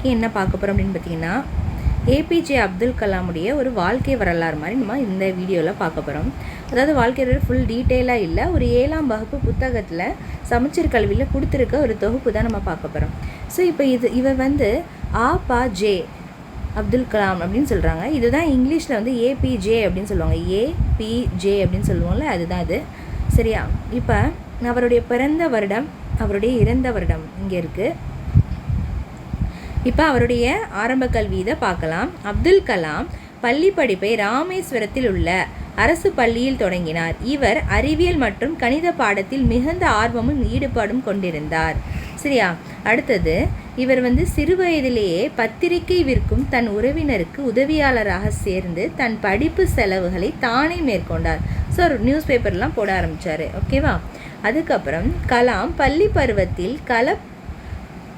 இன்றைக்கி என்ன பார்க்க போகிறோம் அப்படின்னு பார்த்தீங்கன்னா ஏபிஜே அப்துல் கலாமுடைய ஒரு வாழ்க்கை வரலாறு மாதிரி நம்ம இந்த வீடியோவில் பார்க்க போகிறோம் அதாவது வாழ்க்கையோட ஃபுல் டீட்டெயிலாக இல்லை ஒரு ஏழாம் வகுப்பு புத்தகத்தில் சமச்சீர் கல்வியில் கொடுத்துருக்க ஒரு தொகுப்பு தான் நம்ம பார்க்க போகிறோம் ஸோ இப்போ இது இவர் வந்து ஆ பா ஜே அப்துல் கலாம் அப்படின்னு சொல்கிறாங்க இதுதான் இங்கிலீஷில் வந்து ஏபிஜே அப்படின்னு சொல்லுவாங்க. ஏபிஜே அப்படின்னு சொல்லுவோம்ல அதுதான் இது. சரியா? இப்போ அவருடைய பிறந்த வருடம் அவருடைய இறந்த வருடம் இங்கே இருக்குது இப்போ அவருடைய ஆரம்ப கல்வி இதை பார்க்கலாம். அப்துல் கலாம் பள்ளி படிப்பை ராமேஸ்வரத்தில் உள்ள அரசு பள்ளியில் தொடங்கினார். இவர் அறிவியல் மற்றும் கணித பாடத்தில் மிகுந்த ஆர்வமும் ஈடுபாடும் கொண்டிருந்தார். சரியா? அடுத்தது இவர் வந்து சிறுவயதிலேயே பத்திரிகை விற்கும் தன் உறவினருக்கு உதவியாளராக சேர்ந்து தன் படிப்பு செலவுகளை தானே மேற்கொண்டார். ஸோ நியூஸ் பேப்பர்லாம் போட ஆரம்பித்தார் ஓகேவா அதுக்கப்புறம் கலாம் பள்ளி பருவத்தில் கல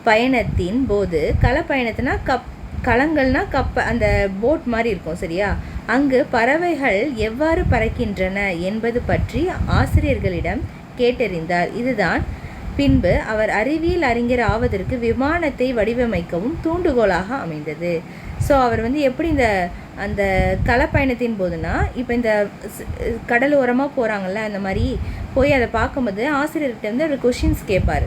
பயணத்தின் போது கள பயணத்தினா கப் களங்கள்னா கப்ப அந்த போட் மாதிரி இருக்கும் சரியா? அங்கு பறவைகள் எவ்வாறு பறக்கின்றன என்பது பற்றி ஆசிரியர்களிடம் கேட்டறிந்தார். இதுதான் பின்பு அவர் அறிவியல் அறிஞர் ஆவதற்கு விமானத்தை வடிவமைக்கவும் தூண்டுகோலாக அமைந்தது. ஸோ அவர் வந்து எப்படி இந்த அந்த களப்பயணத்தின் போதுனா இப்போ இந்த கடலோரமாக போகிறாங்கல்ல அந்த மாதிரி போய் அதை பார்க்கும்போது ஆசிரியர்கிட்ட வந்து அவர் கொஷின்ஸ் கேட்பார்.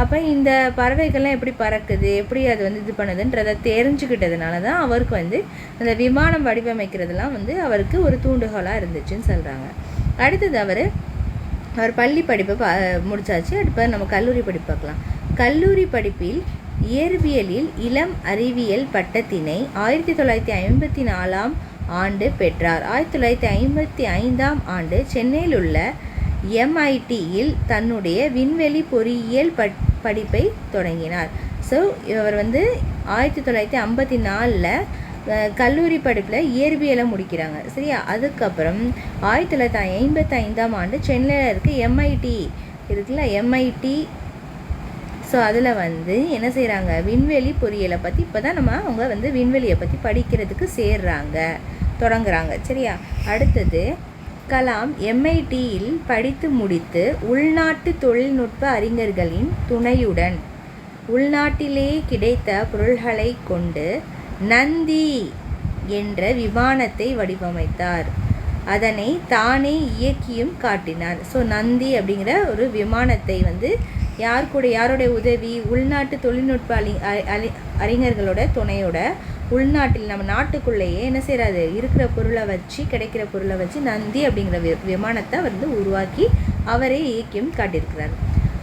அப்போ இந்த பறவைகள்லாம் எப்படி பறக்குது எப்படி அது வந்து இது பண்ணுதுன்றதை தெரிஞ்சுக்கிட்டதுனால தான் அவருக்கு வந்து அந்த விமானம் வடிவமைக்கிறதுலாம் வந்து அவருக்கு ஒரு தூண்டுகோலாக இருந்துச்சுன்னு சொல்கிறாங்க அடுத்தது அவர் அவர் பள்ளி படிப்பை ப முடிச்சாச்சு. அடுப்ப நம்ம கல்லூரி படிப்பு பார்க்கலாம். கல்லூரி படிப்பில் இயற்பியலில் இளம் அறிவியல் பட்டத்தினை ஆயிரத்தி தொள்ளாயிரத்தி ஐம்பத்தி நாலாம் ஆண்டு பெற்றார். ஆயிரத்தி தொள்ளாயிரத்தி ஐம்பத்தி ஐந்தாம் ஆண்டு சென்னையில் உள்ள எம்ஐடியில் தன்னுடைய விண்வெளி பொறியியல் பட் படிப்பை தொடங்கினார். ஸோ இவர் வந்து ஆயிரத்தி தொள்ளாயிரத்தி ஐம்பத்தி நாலில் கல்லூரி படிப்பில் இயற்பியலை முடிக்கிறாங்க. சரியா? அதுக்கப்புறம் ஆயிரத்தி தொள்ளாயிரத்தி ஐம்பத்தி ஐந்தாம் ஆண்டு சென்னையில் இருக்க எம்ஐடி இருக்குல்ல? எம்ஐடி ஸோ அதில் வந்து என்ன செய்கிறாங்க விண்வெளி பொறியியலை பற்றி இப்போ தான் நம்ம அவங்க வந்து விண்வெளியை பற்றி படிக்கிறதுக்கு சேர்றாங்க. தொடங்குறாங்க. சரியா? அடுத்தது கலாம் எம்ஐடியில் படித்து முடித்து உள்நாட்டு தொழில்நுட்ப அறிஞர்களின் துணையுடன் உள்நாட்டிலே கிடைத்த பொருள்களை கொண்டு நந்தி என்ற விமானத்தை வடிவமைத்தார். அதனை தானே இயக்கியும் காட்டினார். ஸோ நந்தி அப்படிங்கிற ஒரு விமானத்தை வந்து யார் கூட யாருடைய உதவி? உள்நாட்டு தொழில்நுட்ப அலி அறிஞர்களோட துணையோட. உள்நாட்டில் நம்ம நாட்டுக்குள்ளேயே என்ன செய்கிறாரு இருக்கிற பொருளை வச்சு கிடைக்கிற பொருளை வச்சு நந்தி அப்படிங்கிற வி விமானத்தை வந்து உருவாக்கி அவரே இயக்கியும் காட்டியிருக்கிறார்.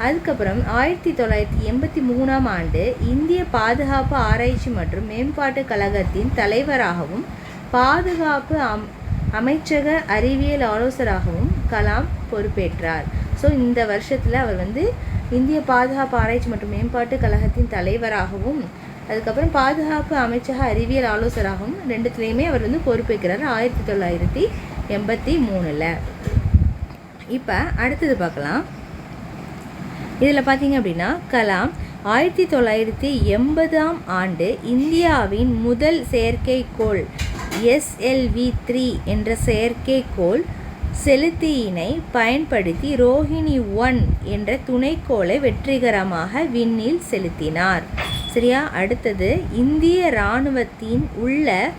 அதுக்கப்புறம் ஆயிரத்தி தொள்ளாயிரத்தி எண்பத்தி மூணாம் ஆண்டு இந்திய பாதுகாப்பு ஆராய்ச்சி மற்றும் மேம்பாட்டு கழகத்தின் தலைவராகவும் பாதுகாப்பு அம் அமைச்சக அறிவியல் ஆலோசராகவும் கலாம் பொறுப்பேற்றார். ஸோ இந்த வருஷத்தில் அவர் வந்து இந்திய பாதுகாப்பு ஆராய்ச்சி மற்றும் மேம்பாட்டு கழகத்தின் தலைவராகவும் அதுக்கப்புறம் பாதுகாப்பு அமைச்சக அறிவியல் ஆலோசராகவும் ரெண்டுத்துலேயுமே அவர் வந்து பொறுப்பேற்கிறார் ஆயிரத்தி தொள்ளாயிரத்தி எண்பத்தி மூணில். இப்போ அடுத்தது பார்க்கலாம். இதில் பார்த்தீங்க அப்படின்னா கலாம் ஆயிரத்தி தொள்ளாயிரத்தி எண்பதாம் ஆண்டு இந்தியாவின் முதல் செயற்கைக்கோள் எஸ்எல்வி த்ரீ என்ற செயற்கைக்கோள் செலுத்தியினை பயன்படுத்தி ரோஹிணி ஒன் என்ற துணைக்கோளை வெற்றிகரமாக விண்ணில் செலுத்தினார். சரியா? அடுத்தது இந்திய இராணுவத்தின் உள்ள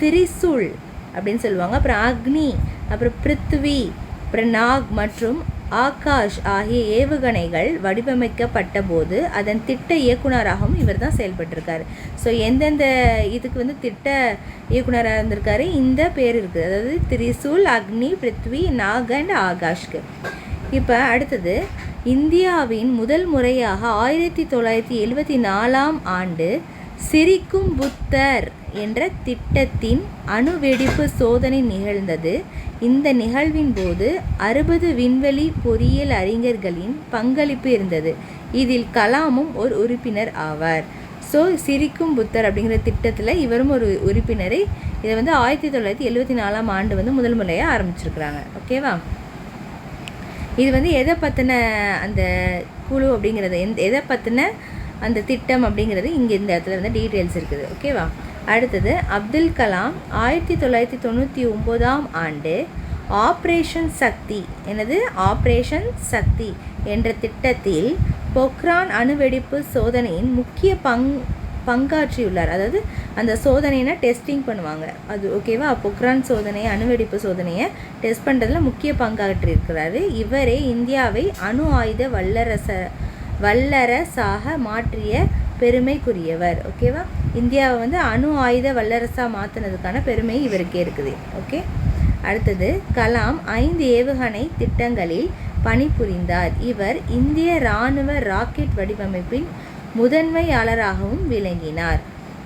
திரிசூல் அப்படின்னு சொல்லுவாங்க. அப்புறம் அக்னி அப்புறம் பிருத்வி அப்புறம் நாக் மற்றும் ஆகாஷ் ஆகிய ஏவுகணைகள் வடிவமைக்கப்பட்ட போது அதன் திட்ட இயக்குனராகவும் இவர் தான் செயல்பட்டிருக்காரு. ஸோ எந்தெந்த இதுக்கு வந்து திட்ட இயக்குனராக இருந்திருக்காரு? இந்த பேர் இருக்குது. அதாவது திரிசூல் அக்னி பிருத்வி நாக் அண்ட் ஆகாஷ்க்கு. இப்போ அடுத்தது இந்தியாவின் முதல் முறையாக ஆயிரத்தி தொள்ளாயிரத்தி எழுபத்தி நாலாம் ஆண்டு சிரிக்கும் புத்தர் என்ற திட்டத்தின் அணுவெடிப்பு சோதனை நிகழ்ந்தது. இந்த நிகழ்வின் போது அறுபது விண்வெளி பொறியியல் அறிஞர்களின் பங்களிப்பு இருந்தது. இதில் கலாமும் ஒரு உறுப்பினர் ஆவார். ஸோ சிரிக்கும் புத்தர் அப்படிங்கிற திட்டத்தில் இவரும் ஒரு உறுப்பினரை இதை வந்து ஆயிரத்தி தொள்ளாயிரத்தி எழுபத்தி நாலாம் ஆண்டு வந்து முதல் முறையாக ஆரம்பிச்சிருக்கிறாங்க. ஓகேவா? இது வந்து எதை பற்றின அந்த குழு அப்படிங்கிறது? எந்த எதை பற்றின அந்த திட்டம் அப்படிங்கிறது இங்கே இந்த இடத்துல வந்து டீட்டெயில்ஸ் இருக்குது. ஓகேவா? அடுத்தது அப்துல் கலாம் ஆயிரத்தி தொள்ளாயிரத்தி தொண்ணூற்றி ஒம்போதாம் ஆண்டு ஆப்ரேஷன் சக்தி எனது ஆப்ரேஷன் சக்தி என்ற திட்டத்தில் பொக்ரான் அணுவெடிப்பு சோதனையின் முக்கிய பங் பங்காற்றியுள்ளார். அதாவது அந்த சோதனைனா டெஸ்டிங் பண்ணுவாங்க. அது ஓகேவா பொக்ரான் சோதனை அணுவெடிப்பு சோதனையை டெஸ்ட் பண்ணுறதுல முக்கிய பங்காற்றியிருக்கிறாரு. இவரே இந்தியாவை அணு ஆயுத வல்லரச வல்லரசாக மாற்றிய பெருமைக்குரியவர் ஓகேவா இந்தியாவை வந்து அணு ஆயுத வல்லரசாக மாற்றினதுக்கான பெருமை இவருக்கே இருக்குது ஓகே அடுத்தது கலாம் ஐந்து ஏவுகணை திட்டங்களில் பணிபுரிந்தார். இவர் இந்திய இராணுவ ராக்கெட் வடிவமைப்பின் முதன்மையாளராகவும் விளங்கினார்.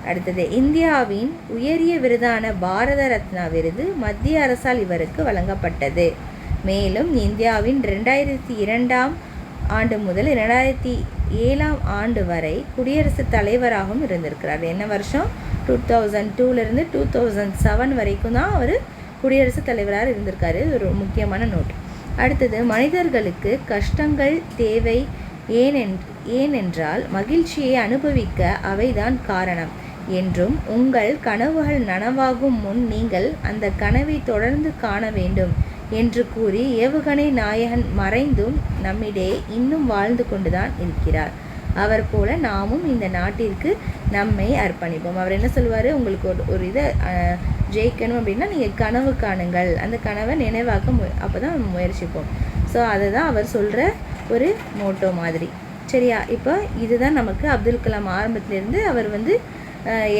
அடுத்தது இந்தியாவின் உயரிய விருதான பாரத ரத்னா விருது மத்திய அரசால் இவருக்கு வழங்கப்பட்டது. மேலும் இந்தியாவின் ரெண்டாயிரத்தி இரண்டாம் ஆண்டு முதல் இரண்டாயிரத்தி ஏழாம் ஆண்டு வரை குடியரசுத் தலைவராகவும் இருந்திருக்கிறார். என்ன வருஷம்? டூ தௌசண்ட் டூலேருந்து டூ தௌசண்ட் செவன் வரைக்கும் தான் அவர் குடியரசுத் தலைவராக இருந்திருக்காரு. ஒரு முக்கியமான நோட் அடுத்தது மனிதர்களுக்கு கஷ்டங்கள் தேவை ஏனென் ஏனென்றால் மகிழ்ச்சியை அனுபவிக்க அவைதான் காரணம் என்றும் உங்கள் கனவுகள் நனவாகும் முன் நீங்கள் அந்த கனவை தொடர்ந்து காண வேண்டும் என்று கூறி ஏவுகணை நாயகன் மறைந்தும் நம்மிடையே இன்னும் வாழ்ந்து கொண்டுதான் இருக்கிறார். அவர் போல நாமும் இந்த நாட்டிற்கு நம்மை அர்ப்பணிப்போம். அவர் என்ன சொல்வார்? உங்களுக்கு ஒரு ஒரு இதை ஜெயிக்கணும் அப்படின்னா நீங்கள் கனவு காணுங்கள். அந்த கனவை நினைவாக்க மு அப்போ தான் முயற்சிப்போம். ஸோ அதை தான் அவர் சொல்கிற ஒரு மோட்டோ மாதிரி. சரியா? இப்போ இதுதான் நமக்கு அப்துல் கலாம் ஆரம்பத்துலேருந்து அவர் வந்து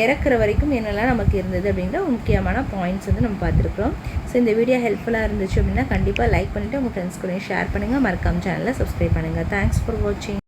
இறக்குற வரைக்கும் என்னெல்லாம் நமக்கு இருந்தது அப்படிங்கிற முக்கியமான பாயிண்ட்ஸ் வந்து நம்ம பார்த்துருக்குறோம். ஸோ இந்த வீடியோ ஹெல்ப்ஃபுல்லாக இருந்துச்சு அப்படின்னா கண்டிப்பாக லைக் பண்ணிவிட்டு உங்கள் ஃப்ரெண்ட்ஸ் கூட ஷேர் பண்ணுங்கள் மறக்காம சேனலை சப்ஸ்கிரைப் பண்ணுங்கள் தேங்க்ஸ் ஃபார் வாட்சிங்